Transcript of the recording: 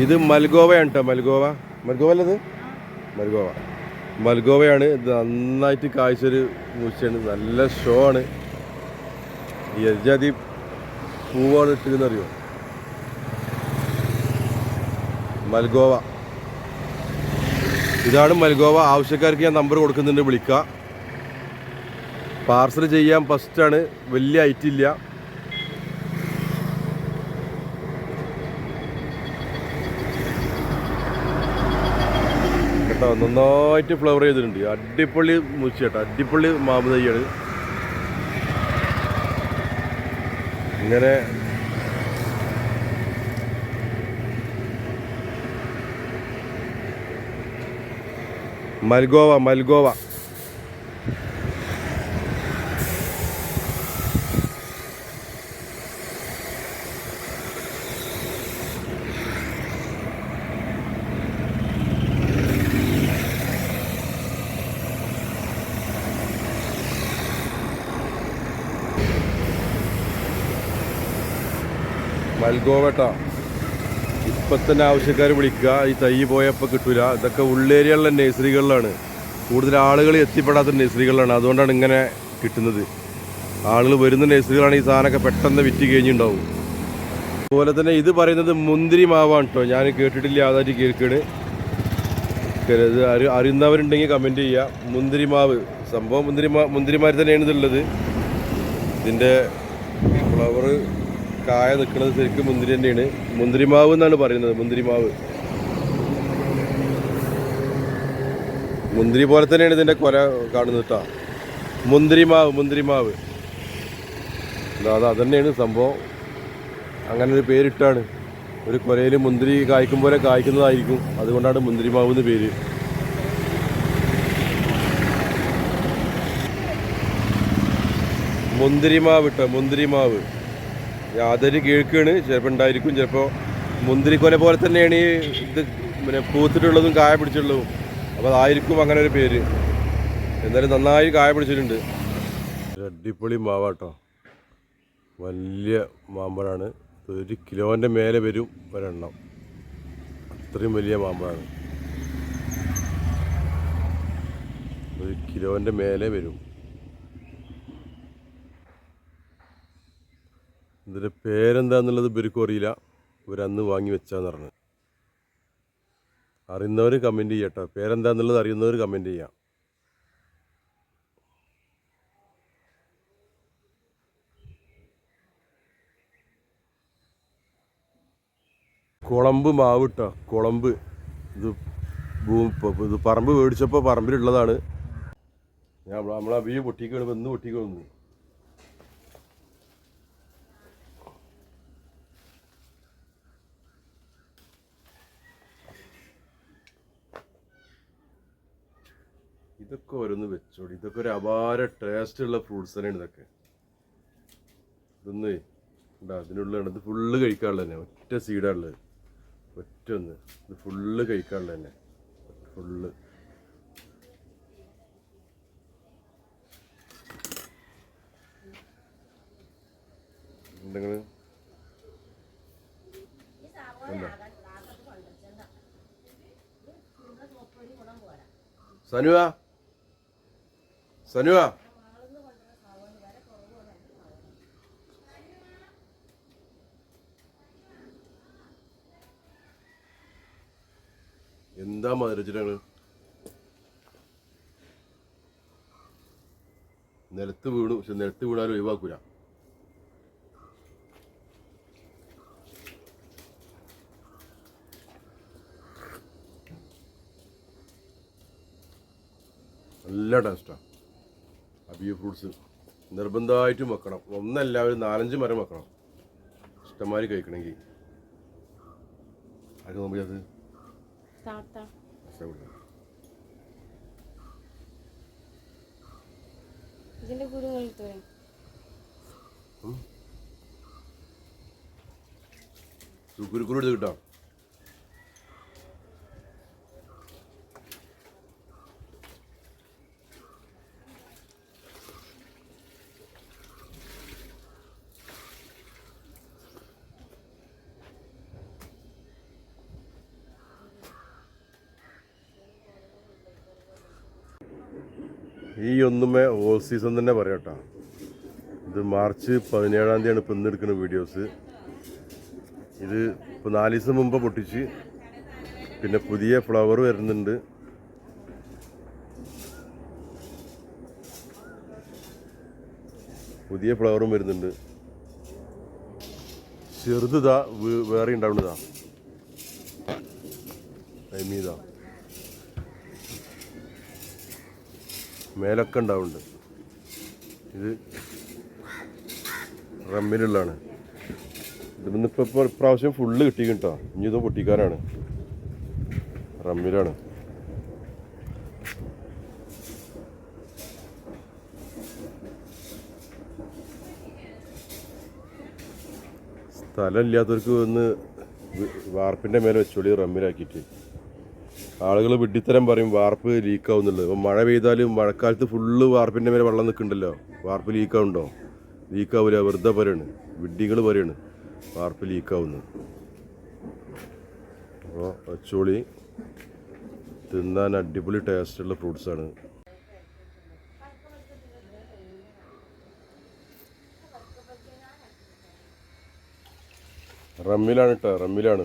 ഇത് മൽഗോവയാണ് കേട്ടോ മൽഗോവ. മൽഗോവ അല്ലത് മൽഗോവ. മൽഗോവയാണ്. ഇത് നന്നായിട്ട് കാഴ്ചൊരു മൂച്ചയാണ് നല്ല ഷോ ആണ്. യജാതി പൂവാണ് ഇട്ടിരുന്നറിയോ മൽഗോവ. ഇതാണ് മൽഗോവ. ആവശ്യക്കാർക്ക് ഞാൻ നമ്പർ കൊടുക്കുന്നുണ്ട്. വിളിക്കുക പാർസൽ ചെയ്യാൻ ഫസ്റ്റാണ് വലിയ ഐറ്റം കേട്ടോ നന്നായിട്ട് ഫ്ലവർ ചെയ്തിട്ടുണ്ട്. അടിപൊളി മുച്ച കേട്ടോ അടിപൊളി മാമ്പ് തൈയാണ്. ഇങ്ങനെ മൽഗോവ മൽഗോവ. മൽഗോവട്ട ഇപ്പം തന്നെ ആവശ്യക്കാർ വിളിക്കുക ഈ തൈ പോയപ്പോൾ കിട്ടില്ല ഇതൊക്കെ ഉള്ളേരിയകളിലെ നഴ്സറികളിലാണ്. കൂടുതൽ ആളുകൾ എത്തിപ്പെടാത്ത നഴ്സറികളിലാണ്. അതുകൊണ്ടാണ് ഇങ്ങനെ കിട്ടുന്നത്. ആളുകൾ വരുന്ന നഴ്സറികളാണ് ഈ സാധനമൊക്കെ പെട്ടെന്ന് വിറ്റ് കഴിഞ്ഞിട്ടുണ്ടാവും. അതുപോലെ തന്നെ ഇത് പറയുന്നത് മുന്തിരി മാവാണ് കേട്ടോ ഞാൻ കേട്ടിട്ടില്ല അതായിട്ട് കേൾക്കാണ്. കരുത് അറി അറിയുന്നവരുണ്ടെങ്കിൽ കമന്റ് ചെയ്യുക മുന്തിരി മാവ്. സംഭവം മുന്തിരി മാ മുന്തിരിമാരി തന്നെയാണ് ഇതുള്ളത്. ഇതിന്റെ ഫ്ലവർ കായ നിൽക്കുന്നത് ശരിക്കും മുന്തിരി തന്നെയാണ്. മുന്തിരിമാവ് എന്നാണ് പറയുന്നത് മുന്തിരിമാവ്. മുന്തിരി പോലെ തന്നെയാണ് ഇതിന്റെ കൊല കാണുന്നത് കേട്ടോ മുന്തിരിമാവ് മുന്തിരിമാവ്. അത് അതന്നെയാണ് സംഭവം. അങ്ങനെ ഒരു പേരിട്ടാണ്. ഒരു കൊലയിൽ മുന്തിരി കായ്ക്കും പോലെ കായ്ക്കുന്നതായിരിക്കും. അതുകൊണ്ടാണ് മുന്തിരിമാവ് എന്ന് പേര്. മുന്തിരിമാവ് ഇട്ടോ മുന്തിരിമാവ്. യാതൊരു കീഴ്ക്കാണ്. ചിലപ്പോൾ ഉണ്ടായിരിക്കും ചിലപ്പോൾ മുന്തിരിക്കൊല പോലെ തന്നെയാണ് ഈ ഇത് പിന്നെ പൂത്തിട്ടുള്ളതും കായ പിടിച്ചിട്ടുള്ളതും. അപ്പോൾ അതായിരിക്കും അങ്ങനെ ഒരു പേര്. എന്നാലും നന്നായി കായ പിടിച്ചിട്ടുണ്ട്. അടിപൊളി മാവാട്ടോ. വലിയ മാമ്പഴമാണ് ഒരു കിലോന്റെ മേലെ വരും ഒരെണ്ണം. അത്രയും വലിയ മാമ്പഴമാണ് ഒരു കിലോന്റെ മേലെ വരും. ഇതിന്റെ പേരെന്താന്നുള്ളത് ഇവർക്കും അറിയില്ല. ഇവരന്ന് വാങ്ങി വെച്ചാന്ന് പറഞ്ഞു. അറിയുന്നവർ കമന്റ് ചെയ്യട്ടോ. പേരെന്താന്നുള്ളത് അറിയുന്നവർ കമന്റ് ചെയ്യാം. കുളമ്പ് മാവ് കേട്ടോ കുളമ്പ്. ഇത് ഇത് പറമ്പ് മേടിച്ചപ്പോൾ പറമ്പിലുള്ളതാണ്. ഞാൻ നമ്മളെ വീ പൊട്ടിക്കണം ഇന്ന് പൊട്ടിക്കുന്നു ഇതൊക്കെ ഓരോന്ന് വെച്ചോടി. ഇതൊക്കെ ഒരു അപാര ടേസ്റ്റ് ഉള്ള ഫ്രൂട്ട്സ് തന്നെയാണ് ഇതൊക്കെ. ഇതൊന്നേ ഉണ്ടാ അതിനുള്ളതാണ് ഇത് ഫുള്ള് കഴിക്കാനുള്ളത് തന്നെ. ഒറ്റ സീഡാണുള്ളത് ഒറ്റ ഒന്ന്. ഇത് ഫുള്ള് കഴിക്കാനുള്ളത് തന്നെ. ഫുള്ള് സനുവാ? സനുവാ. എന്താ മധുരച്ചിട്ടാണ് നിലത്ത് വീണു പക്ഷെ നിലത്ത് വീണാലും ഒഴിവാക്കൂല. നല്ല ടേസ്റ്റാണ് അബിയ ഫ്രൂട്ട്സ് നിർബന്ധമായിട്ടും വെക്കണം. ഒന്നല്ല ഒരു നാലഞ്ച് മരം വെക്കണം. ഇഷ്ടംമാതിരി കഴിക്കണമെങ്കിൽ. അത് നോമ്പ് അത് ഇതിന്റെ കുരുക്കുരു എടുത്ത് കിട്ടാം? ഈ ഒന്നുമേ ഓൾ സീസൺ തന്നെ പറയാം ഇത് മാർച്ച് പതിനേഴാം തീയതിയാണ് ഇപ്പം ഇന്ന് എടുക്കുന്ന വീഡിയോസ് ഇത് ഇപ്പോൾ നാല് ദിവസം മുമ്പ് പൊട്ടിച്ച്. പിന്നെ പുതിയ ഫ്ലവർ വരുന്നുണ്ട്. പുതിയ ഫ്ലവറും വരുന്നുണ്ട്. ചെറുതാ വേറെ ഉണ്ടാവുന്നതാ. അയമീതാ മേലൊക്കെ ഉണ്ടാവുന്നുണ്ട്. ഇത് റമ്മിലുള്ളതാണ്. ഇതിന്ന് ഇപ്പോൾ ഇപ്രാവശ്യം ഫുള്ള് കിട്ടി കേട്ടോ ഇനി ഇത് പൊട്ടിക്കാരാണ് റമ്മിലാണ്. സ്ഥലം ഇല്ലാത്തവർക്ക് ഒന്ന് വി- വാർപ്പിന്റെ മേലെ വെച്ചോളി റമ്മിലാക്കിയിട്ട്. ആളുകൾ വിഡ്ഢിത്തരം പറയും വാർപ്പ് ലീക്ക് ആവുന്നുള്ളത് അപ്പം മഴ പെയ്താലും മഴക്കാലത്ത് ഫുള്ള് വാർപ്പിന്റെ മേലെ വെള്ളം നിൽക്കുന്നുണ്ടല്ലോ. വാർപ്പ് ലീക്ക് ആവുന്നുണ്ടോ ലീക്ക് ആവില്ല വെറുതെ പറയാണ്. വിഡ്ഢികൾ പറയാണ് വാർപ്പ് ലീക്ക് ആവുന്നു അപ്പോൾ പച്ചോളി തിന്നാൻ അടിപൊളി ടേസ്റ്റുള്ള ഫ്രൂട്ട്സാണ് റമ്മിലാണ് കേട്ടോ റമ്മിലാണ്.